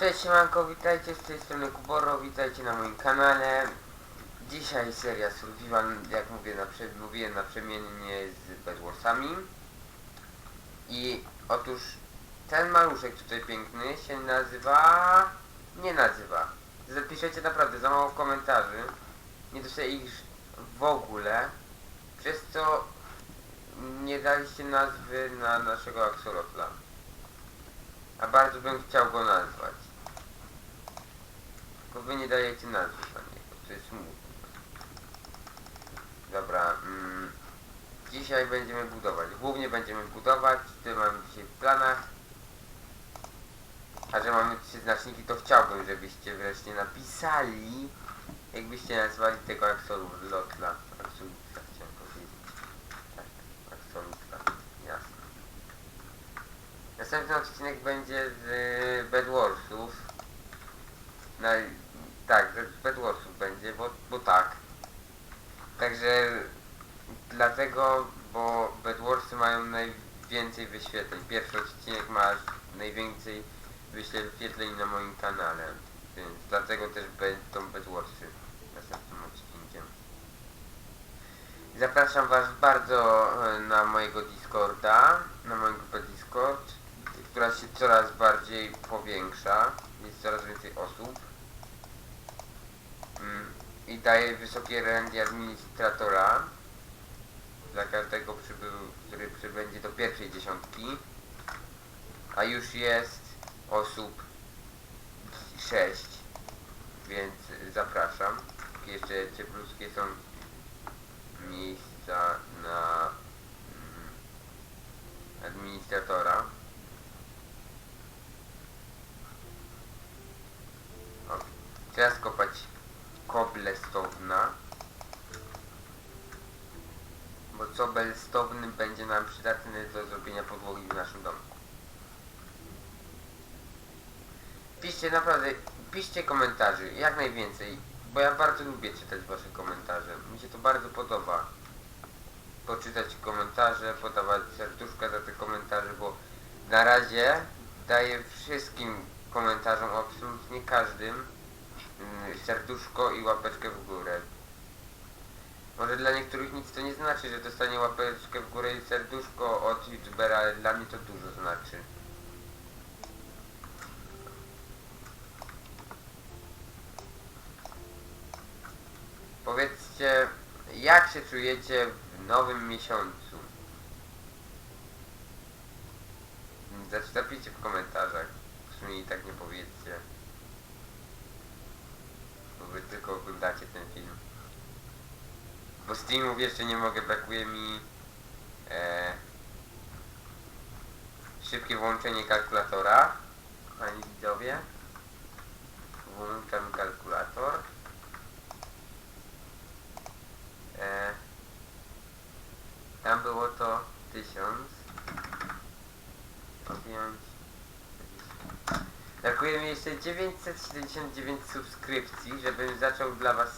Cześć siemanko, witajcie z tej strony Kuboro, witajcie na moim kanale. Dzisiaj seria Survival, jak mówię na, mówiłem naprzemiennie z Bedwarsami. I otóż ten maluszek tutaj piękny się nazywa... nie nazywa. Zapiszecie naprawdę za mało komentarzy. Nie dostaję ich w ogóle. Przez co nie daliście nazwy na naszego Axolotla. A bardzo bym chciał go nazwać. Tylko wy nie dajecie nazwy na niego, to jest smutne. Dobra, mm, dzisiaj będziemy budować. Głównie będziemy budować, to mamy dzisiaj w planach. A że mamy trzy znaczniki, to chciałbym, żebyście wreszcie napisali, jakbyście nazwali tego Axolotla. Axolotla chciałem powiedzieć. Tak, Axolotla, jasne. Następny odcinek będzie z y, Bedwarsów. Tak, z Bedwarsów będzie, bo, bo tak. Także dlatego, bo Bedwarsy mają najwięcej wyświetleń. Pierwszy odcinek ma najwięcej wyświetleń na moim kanale. Więc dlatego też będą Bedwarsy następnym odcinkiem. Zapraszam Was bardzo e, na mojego Discorda, na moją grupę Discord, która się coraz bardziej powiększa, jest coraz więcej osób i daje wysokie rangi administratora dla każdego, przybył, który przybędzie do pierwszej dziesiątki, a już jest osób 6, więc zapraszam. Jeszcze ciepluskie są miejsca na mm, administratora. O, teraz kopać koble stowna. Bo cobel stowny będzie nam przydatny do zrobienia podłogi w naszym domku. Piszcie naprawdę, piszcie komentarzy, jak najwięcej, bo ja bardzo lubię czytać wasze komentarze. Mi się to bardzo podoba. Poczytać komentarze, podawać serduszka za te komentarze, bo na razie daję wszystkim komentarzom, absolutnie każdym, serduszko i łapeczkę w górę. Może dla niektórych nic to nie znaczy, że dostanie łapeczkę w górę i serduszko od youtubera, ale dla mnie to dużo znaczy. Powiedzcie, jak się czujecie w nowym miesiącu? Napiszcie w komentarzach. W sumie i tak nie powiedzcie. Wy tylko oglądacie ten film. Bo streamów jeszcze nie mogę, brakuje mi e, szybkie włączenie kalkulatora. Kochani widzowie. Włączam kalkulator. E, tam było to 1000. Odjąć. Brakuje mi jeszcze 979 subskrypcji, żebym zaczął dla was,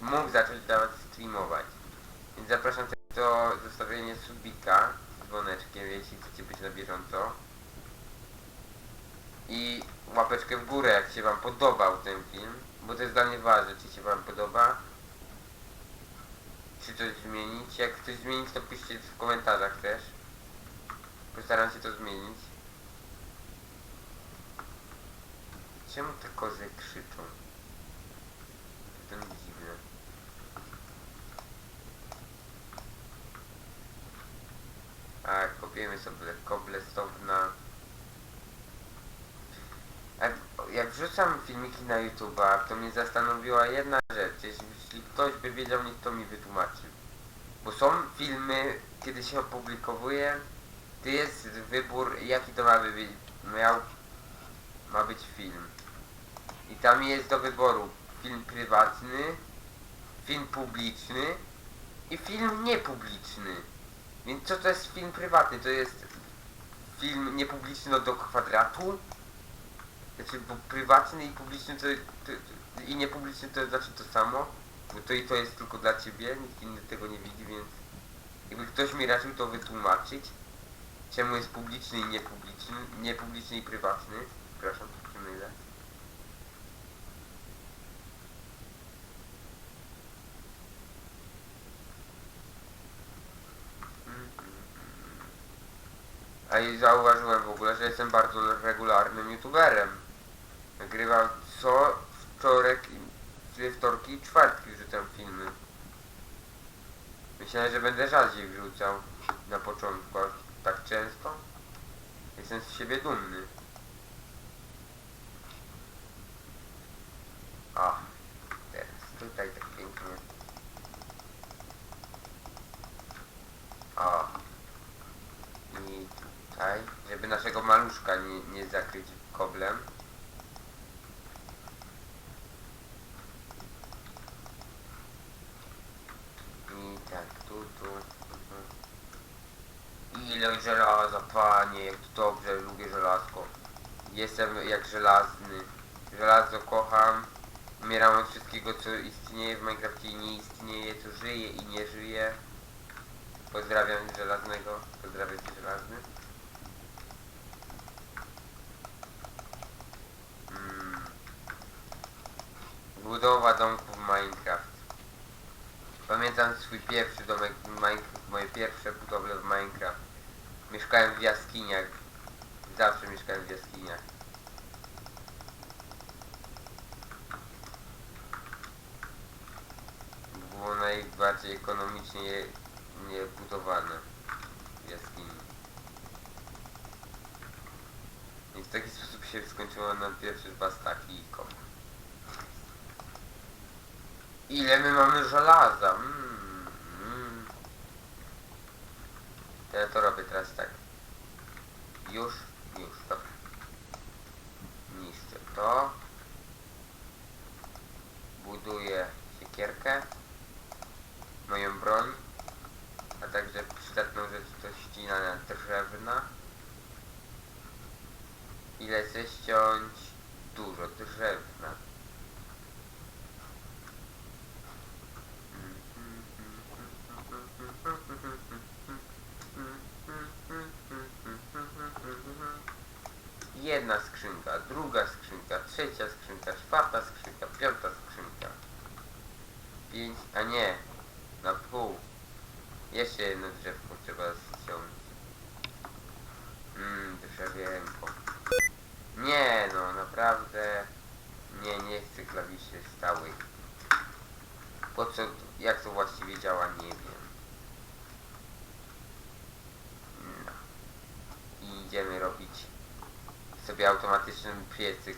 mógł zacząć dla was streamować. Więc zapraszam też do zostawienia subika z dzwoneczkiem, jeśli chcecie być na bieżąco. I łapeczkę w górę, jak się wam podobał ten film, bo to jest dla mnie ważne, czy się wam podoba. Czy coś zmienić? Jak coś zmienić, to piszcie w komentarzach też. Postaram się to zmienić. Czemu te kozy krzyczą? To dziwne. A, kopiemy sobie koble stowna. Jak, jak wrzucam filmiki na YouTube'a, to mnie zastanowiła jedna rzecz. Jeśli ktoś by wiedział, niech to mi wytłumaczy. Bo są filmy, kiedy się opublikowuje, to jest wybór, jaki to ma być, miał, ma być film. I tam jest do wyboru film prywatny, film publiczny i film niepubliczny. Więc co to jest film prywatny? To jest film niepubliczny do kwadratu? Znaczy, bo prywatny i publiczny to, to, to i niepubliczny to znaczy to samo? Bo to i to jest tylko dla ciebie, nikt inny tego nie widzi, więc jakby ktoś mi raczył to wytłumaczyć, czemu jest publiczny i niepubliczny, niepubliczny i prywatny, przepraszam, przemylę. A i zauważyłem w ogóle, że jestem bardzo regularnym youtuberem. Nagrywam co wtorek i we wtorki i czwartki wrzucam filmy. Myślałem, że będę rzadziej wrzucał na początku, tak często. Jestem z siebie dumny. O, teraz tutaj tak pięknie. O. I tutaj, żeby nie, nie zakryć koblem. I tak, tu, tu. mhm. Ile żelaza, panie, jak to dobrze, lubię żelazko. Jestem jak żelazny. Żelazo kocham. Umieram od wszystkiego, co istnieje w Minecrafcie i nie istnieje, co żyje i nie żyje. Pozdrawiam żelaznego. Pozdrawiam cię żelazny. Mm. Budowa domku w Minecraft. Pamiętam swój pierwszy domek w Minecraft, moje pierwsze budowle w Minecraft. Mieszkałem w jaskiniach. Zawsze mieszkałem w jaskiniach. Było najbardziej ekonomicznie je, nie budowane w jaskini. I w taki sposób się skończyło nam pierwsze dwa staki i kop. Ile my mamy żelaza? Mm, mm. To ja to robię teraz tak. Już, już, dobra. Niszczę to. Buduję siekierkę. Moją broń. A także przydatną rzecz to ścinania drzewna. Ile chcę ściąć? Dużo drzewna. Jedna skrzynka, druga skrzynka, trzecia skrzynka, czwarta skrzynka, piąta skrzynka. Pięć, a nie, na pół. Jeszcze jedno drzewko trzeba ściągnąć. Mmm, drzewienko. Nie no, naprawdę. Nie, nie chcę klawiszy stałych. Po co, jak to właściwie działa, nie wiem. No. I idziemy robić sobie automatyczny piecyk.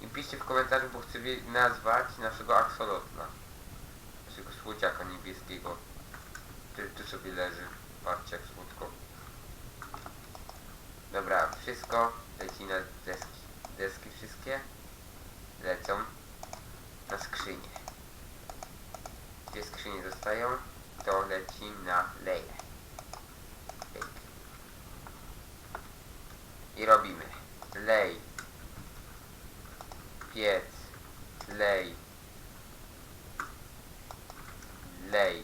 I piszcie w komentarzu, bo chcę nazwać naszego aksolotla. Naszego słodziaka niebieskiego. Który tu sobie leży. Patrzcie jak słodko. Dobra, wszystko leci na deski. Deski wszystkie lecą na skrzynię. Gdzie skrzynie zostają, to leci na leje. I robimy. Lej. Piec. Lej. Lej.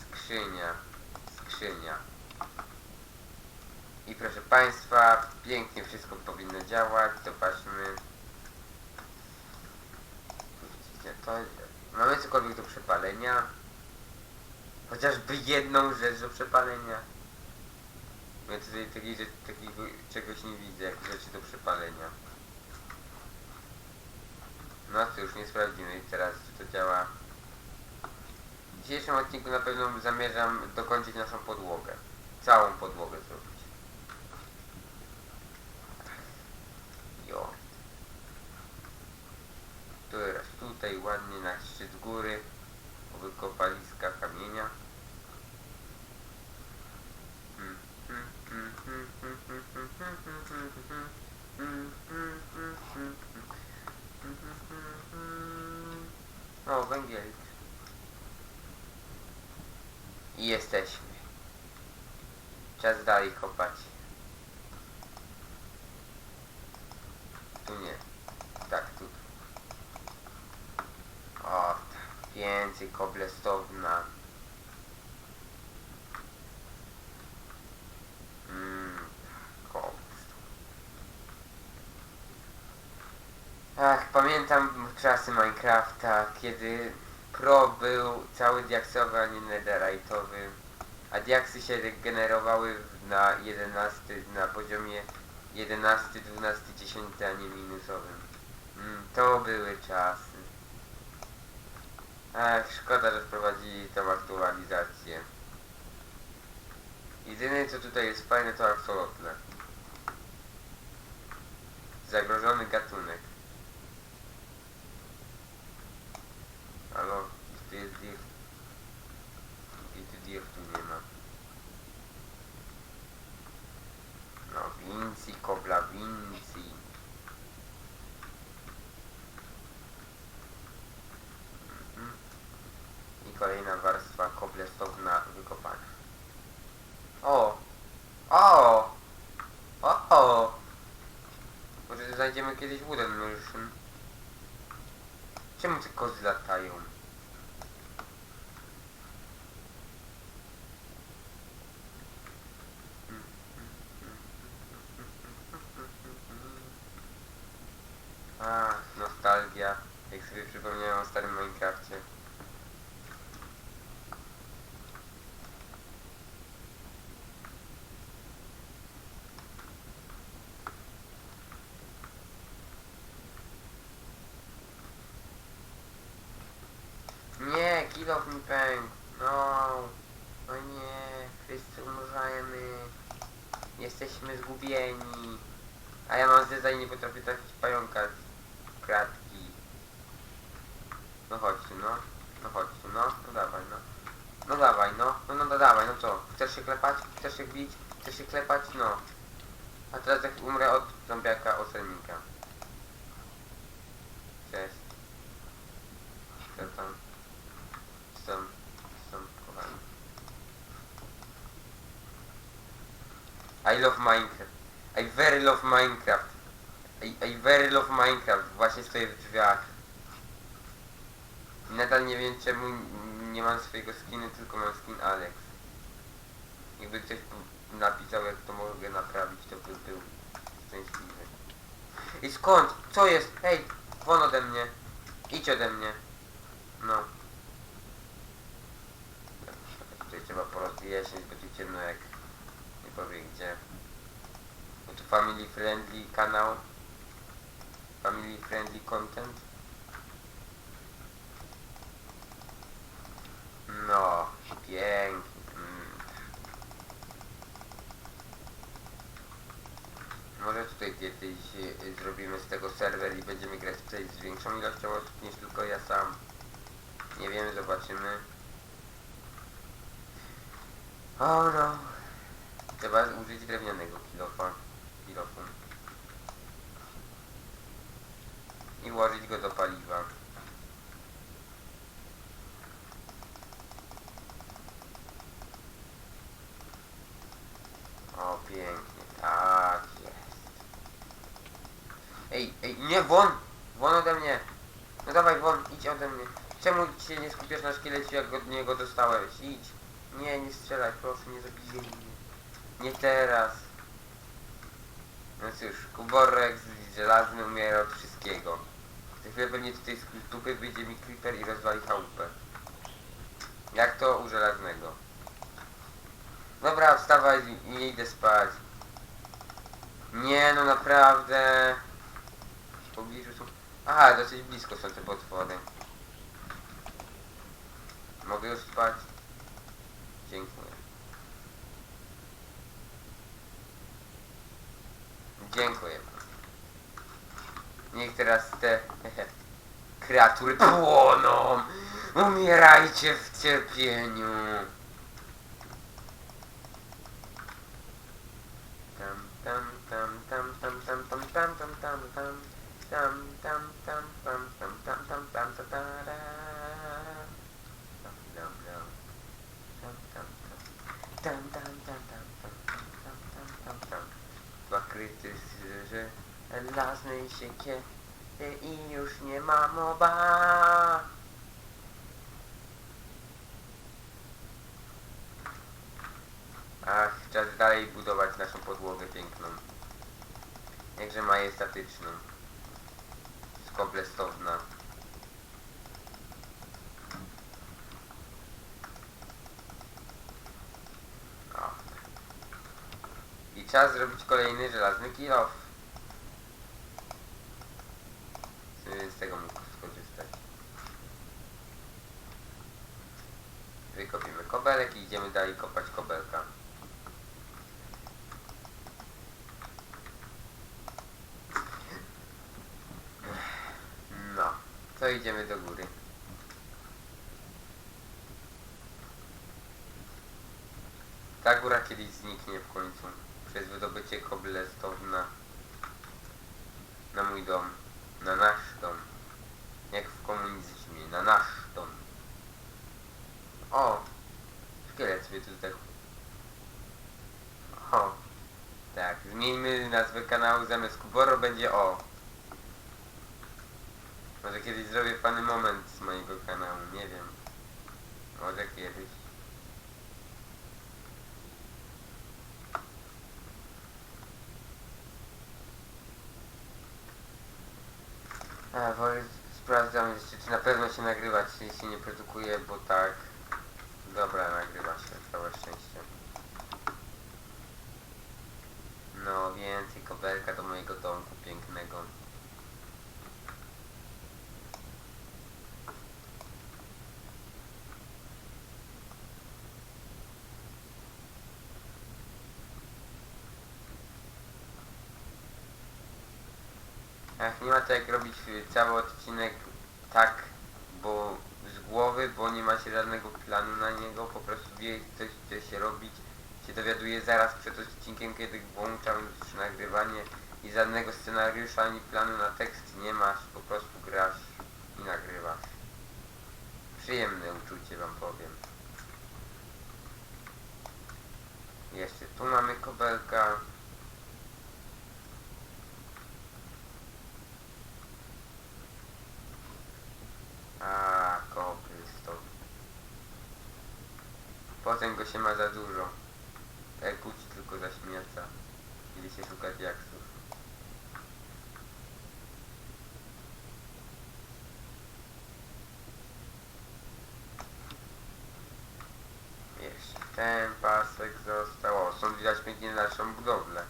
Skrzynia. Skrzynia. I proszę Państwa, pięknie wszystko powinno działać. Zobaczmy. To, mamy cokolwiek do przepalenia. Chociażby jedną rzecz do przepalenia. Ja tutaj takiej, takiego czegoś nie widzę, jak rzeczy do przepalenia. No cóż, nie sprawdzimy teraz, czy to działa. W dzisiejszym odcinku na pewno zamierzam dokończyć naszą podłogę. Całą podłogę zrobić. Jo. Teraz tutaj ładnie na szczyt góry. Wykopaliska kamienia. Jesteśmy. Czas dalej kopać. Tu nie. Tak, tu. O. Więcej koblestowna. Mmm. Ach, pamiętam czasy Minecrafta, kiedy Pro był cały diaksowy, a nie netherite'owy. A diaksy się regenerowały na 11, na poziomie 11, 12, 10, a nie minusowym. Mm, to były czasy. Ach, szkoda, że wprowadzili tą aktualizację. Jedyne co tutaj jest fajne to axolotle. Zagrożony gatunek. Halo, gdzie jest dirt? Gdzie tu dirtu nie ma? No, Vinci, kobla Vinci. Mhm. I kolejna warstwa koblestowna wykopana. O! O! O! o. Może znajdziemy kiedyś wooden maszyn. Czemu te kozy latają? A, nostalgia. Jak sobie przypomniałem o starym Minecrafcie. Nie, kilof mi pękł. No. O nie, wszyscy umrzemy. Jesteśmy zgubieni. A ja mam i nie potrafię trafić pająka z kratki. No chodź tu, no. No chodź tu, no. No dawaj, no. No dawaj, no. No, no, no dawaj, no co? Chcesz się klepać? Chcesz się bić? Chcesz się klepać? No. A teraz jak umrę od zombiaka oselnika. Cześć. Co tam? Są, są kochani. I love Minecraft. I very love Minecraft. I, I very love Minecraft. Właśnie stoję w drzwiach. Nadal nie wiem czemu nie mam swojego skinu, tylko mam skin Alex. Jakby ktoś napisał jak to mogę naprawić, to by był szczęśliwy. I skąd? Co jest? Hej! Won ode mnie! Idź ode mnie! No. Tutaj trzeba bo tu ciemno jak powie gdzie. Bo tu family friendly kanał. Family friendly content. No, pięknie. Mm. Może tutaj kiedyś y, zrobimy z tego serwer i będziemy grać tutaj z większą ilością osób niż tylko ja sam. Nie wiem, zobaczymy. O no. Trzeba użyć drewnianego kilofa. Kilofu. I włożyć go do paliwa. O, pięknie. Tak jest. Ej, ej, nie, won! Won ode mnie! No dawaj, won, idź ode mnie. Czemu się nie skupiasz na szkielecie, jak od niego dostałeś? Idź. Nie, nie strzelaj, proszę, nie zabijaj mnie. Nie teraz. No cóż, kuborek z- żelazny umiera od wszystkiego. Za chwilę pewnie tutaj z dupy wyjdzie mi creeper i rozwali chałupę. Jak to u żelaznego. Dobra, wstawaj i i idę spać. Nie, no naprawdę. W pobliżu są... Aha, dosyć blisko są te potwory. Mogę już spać? Dziękuję. Dziękuję. Niech teraz te kreatury płoną. Umierajcie w cierpieniu. Że lasnej się kiedy i już nie ma moba Ach, czas dalej budować naszą podłogę piękną. Jakże majestatyczną. Skoblestowna. Czas zrobić kolejny żelazny kill off. Z tego mógł skorzystać. Wykopimy kobelek i idziemy dalej kopać kobelka. No, to idziemy do góry. Ta góra kiedyś zniknie w końcu przez wydobycie cobblestone'a na mój dom, na nasz dom. Jak w komunizmie, na nasz dom. O! Szkielet sobie tu zdechł. O! Tak, zmieńmy nazwę kanału zamiast Kuboro będzie o. Może kiedyś zrobię fany moment z mojego kanału, nie wiem. Może kiedyś. A, bo sprawdzam jeszcze, czy na pewno się nagrywa, czy się nie produkuje, bo tak. Dobra, nagrywa się, całe szczęście. No, więcej kobelka do mojego domku pięknego. Ach, nie ma to jak robić y, cały odcinek tak, bo z głowy, bo nie ma się żadnego planu na niego, po prostu wie coś chce się robić, się dowiaduje zaraz przed odcinkiem, kiedy włączam już nagrywanie i żadnego scenariusza ani planu na tekst nie masz, po prostu grasz i nagrywasz. Przyjemne uczucie wam powiem. Jeszcze tu mamy kobelka. A, kopy Potem go się ma za dużo. Tak jak kuci tylko za śmieca. Kiedy się szuka diaksów. Jeszcze ten pasek został. O, są widać pięknie naszą budowlę.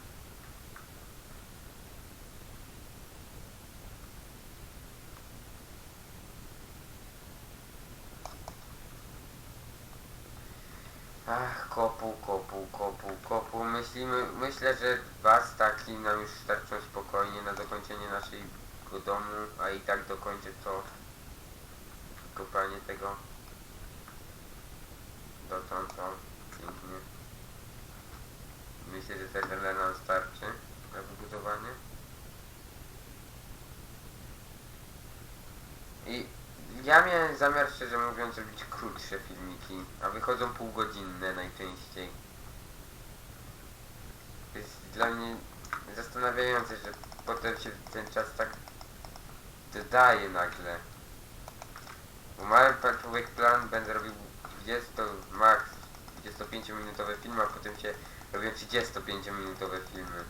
Myślimy, myślę, że dwa staki nam już starczą spokojnie na dokończenie naszego domu, a i tak dokończę to kopanie tego dotąd, o, pięknie. Myślę, że tyle nam starczy na wybudowanie. I ja miałem zamiar, szczerze mówiąc, robić krótsze filmiki, a wychodzą półgodzinne najczęściej. Dla mnie zastanawiające, że potem się ten czas tak dodaje nagle. Bo miałem człowiek plan, będę robił 20, max 25 minutowe filmy, a potem się robią 35 minutowe filmy.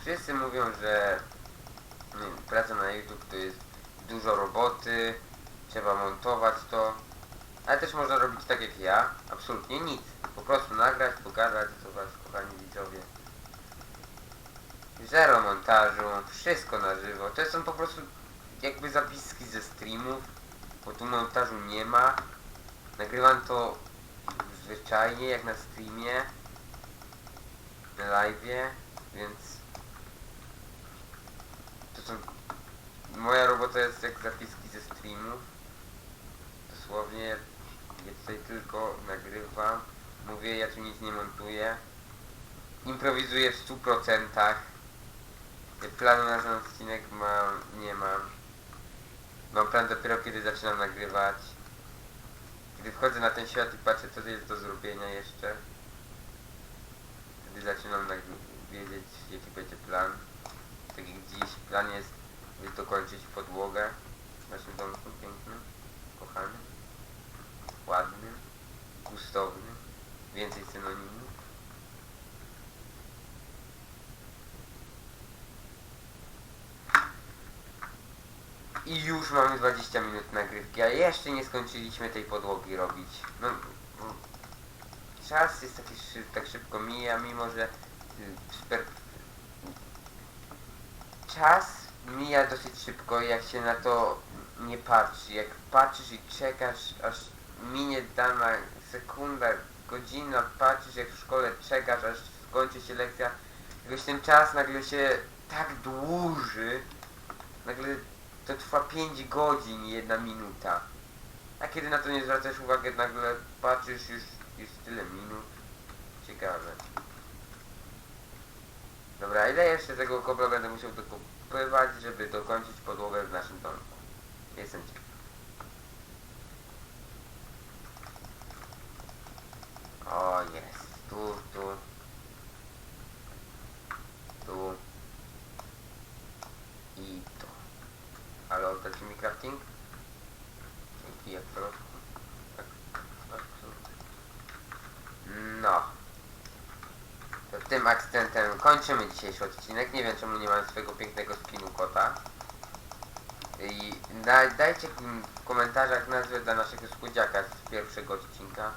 Wszyscy mówią, że nie praca na YouTube to jest dużo roboty, trzeba montować to, ale też można robić tak jak ja, absolutnie nic. Po prostu nagrać, pogadać do was, kochani widzowie. Zero montażu, wszystko na żywo. To są po prostu jakby zapiski ze streamów, bo tu montażu nie ma. Nagrywam to zwyczajnie, jak na streamie, na live'ie, więc to są... Moja robota jest jak zapiski ze streamów. Dosłownie, ja tutaj tylko nagrywam. Mówię, ja tu nic nie montuję. Improwizuję w 100%. Planu na ten odcinek mam, nie mam. Mam plan dopiero kiedy zaczynam nagrywać. Kiedy wchodzę na ten świat i patrzę co jest do zrobienia jeszcze. Wtedy zaczynam wiedzieć jaki będzie plan. Tak jak dziś plan jest jest dokończyć podłogę w naszym domku pięknym, kochanym, ładnym, gustownym, więcej synonimów. I już mamy 20 minut nagrywki, a jeszcze nie skończyliśmy tej podłogi robić. No, czas jest taki tak szybko mija, mimo że y, czas mija dosyć szybko, jak się na to nie patrzy. Jak patrzysz i czekasz, aż minie dana sekunda, godzina, patrzysz jak w szkole czekasz, aż skończy się lekcja, jakoś ten czas nagle się tak dłuży, nagle to trwa 5 godzin, jedna minuta. A kiedy na to nie zwracasz uwagi, nagle patrzysz już, już tyle minut. Ciekawe. Dobra, ile jeszcze tego kobla będę musiał dokupywać, żeby dokończyć podłogę w naszym domku? Jestem ciekaw. O, jest. Tu, tu. I tu. Ale oddacie mi crafting? Dzięki, jak to? Tak, tak, No. To tym akcentem kończymy dzisiejszy odcinek. Nie wiem czemu nie mam swojego pięknego skinu kota. I daj, dajcie w komentarzach nazwę dla naszego skudziaka z pierwszego odcinka.